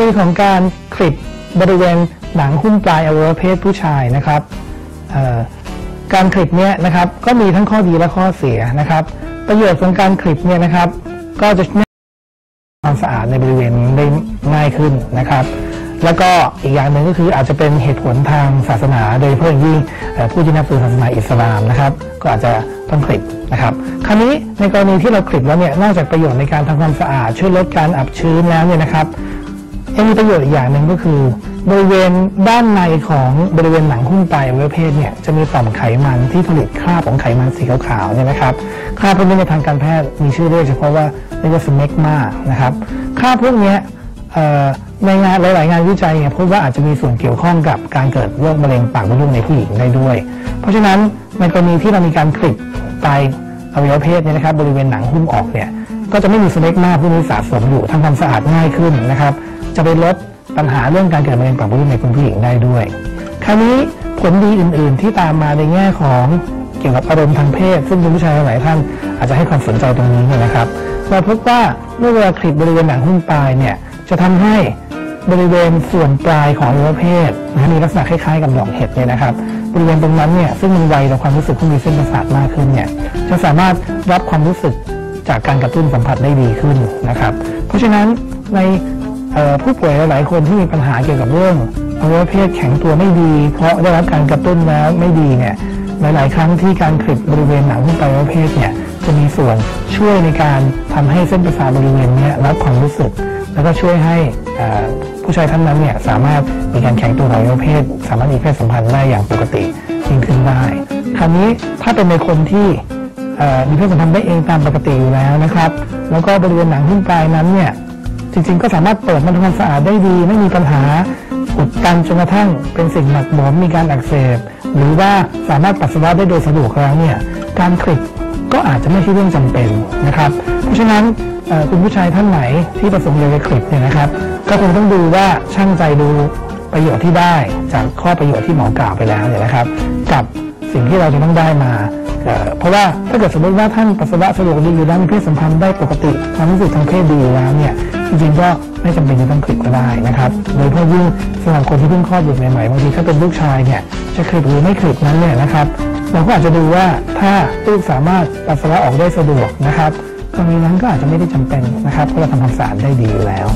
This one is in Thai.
ณีของการคลิปบริเวณหนังหุ้มปลายอวัยวะเพศผู้ชายนะครับการคลิปเนี่ยนะครับก็มีทั้งข้อดีและข้อเสียนะครับ ประโยชน์ของการคลิปเนี่ยนะครับ ก็จะช่วยความสะอาดในบริเวณได้ง่ายขึ้นนะครับ แล้วก็อีกอย่างหนึ่งก็คืออาจจะเป็นเหตุผลทางศาสนาโดยเฉพาะอย่างยิ่งผู้ที่นับถือศาสนาอิสลามนะครับ ก็อาจจะต้องคลิปนะครับ คราวนี้ในกรณีที่เราคลิปแล้วเนี่ยนอกจากประโยชน์ในการทำความสะอาดช่วยลดการอับชื้นแล้วเนี่ยนะครับ ยังมีประโยชน์อีกอย่างหนึ่งก็คือ บริเวณด้านในของบริเวณหนังหุ้มปลายอวัยวะเพศเนี่ยจะมีต่อมไขมันที่ผลิตคราบของไขมันสีขาวๆเนี่ยนะครับคราบพวกนี้ในทางการแพทย์มีชื่อเรียกเฉพาะว่าเรียกว่าสเมกมานะครับคราบพวกนี้ในงานหลาย ๆ งานวิจัยเนี่ยพบว่าอาจจะมีส่วนเกี่ยวข้องกับการเกิดโรคมะเร็งปากมดลูกในผู้หญิงได้ด้วย เพราะฉะนั้นในกรณีที่เรามีการคลิปปลายอวัยวะเพศเนี่ยนะครับบริเวณหนังหุ้มออกเนี่ยก็จะไม่มีสเมกมาพวกนี้สะสมอยู่ทำความสะอาดง่ายขึ้นนะครับ จะไปลดปัญหาเรื่องการเกิดมะเร็งปากมดลูกในคุณผู้หญิงได้ด้วย คราวนี้ผลดีอื่น ๆ ที่ตามมาในแง่ของเกี่ยวกับอารมณ์ทางเพศ ซึ่งคุณผู้ชายหลายท่านอาจจะให้ความสนใจตรงนี้เนี่ยนะครับเราพบว่าเมื่อเวลาคลิปบริเวณหนังหุ้มปลายเนี่ยจะทำให้บริเวณส่วนปลายของอวัยวะเพศนะมีลักษณะคล้ายๆกับดอกเห็ดเนี่ยนะครับบริเวณตรงนั้นเนี่ยซึ่งมันไวต่อความรู้สึกที่มีเส้นประสาทมากขึ้นเนี่ยจะสามารถรับความรู้สึกจากการกระตุ้นสัมผัสได้ดีขึ้นนะครับ เพราะฉะนั้นใน ผู้ป่วยหลาย ๆ คนที่มีปัญหาเกี่ยวกับเรื่องอวัยวะเพศแข็งตัวไม่ดี เพราะได้รับการกระตุ้นแล้วไม่ดีเนี่ยหลาย ๆ ครั้งที่การคลิปบริเวณหนังหุ้มปลายอวัยวะเพศเนี่ยจะมีส่วนช่วยในการทำให้เส้นประสาทบริเวณเนี้รับความรู้สึก แล้วก็ช่วยให้ผู้ชายท่านนั้นเนี่ยสามารถมีการแข็งตัวของอวัยวะเพศ สามารถมีเพศสัมพันธ์ได้อย่างปกติยิ่งขึ้นได้ คราวนี้ถ้าเป็นในคนที่มีเพศสัมพันธ์ได้เองตามปกติอยู่แล้วนะครับ แล้วก็บริเวณหนังหุ้มปลายนั้นเนี่ย จริงๆ ก็สามารถเปิดมันทำความสะอาดได้ดี ไม่มีปัญหาอุดตันจนกระทั่งเป็นสิ่งหมักหมมมีการอักเสบหรือว่าสามารถปัสสาวะได้โดยสะดวกแล้วเนี่ยการคลิปก็อาจจะไม่ใช่เรื่องจำเป็นนะครับ เพราะฉะนั้นคุณผู้ชายท่านไหนที่ประสงค์อยากจะคลิปเนี่ยนะครับ ก็คงต้องดูว่าช่างใจดูประโยชน์ที่ได้จากข้อประโยชน์ที่หมอกล่าวไปแล้วเนี่ยนะครับ กับสิ่งที่เราจะต้องได้มาเอ่อเพราะว่าถ้าเกิดสมมติว่าท่านปัสสาวะสะดวกดีอยู่แล้วมีเพศสัมพันธ์ได้ปกติความรู้สึกทางเพศดีอยู่แล้วเนี่ย จริงๆก็ไม่จำเป็นจะต้องคลิปก็ได้นะครับโดยเฉพาะยิ่งสำหรับคนที่เพิ่งคลอดอยู่ใหม่ๆบางทีถ้าเป็นลูกชายเนี่ยจะคลิปหรือไม่คลิปนั้นเนี่ยนะครับเราก็อาจจะดูว่าถ้าลูกสามารถปัสสาวะออกได้สะดวกนะครับ ตรงนี้นั้นก็อาจจะไม่ได้จำเป็นนะครับเพราะเราทำความสะอาดได้ดีอยู่แล้ว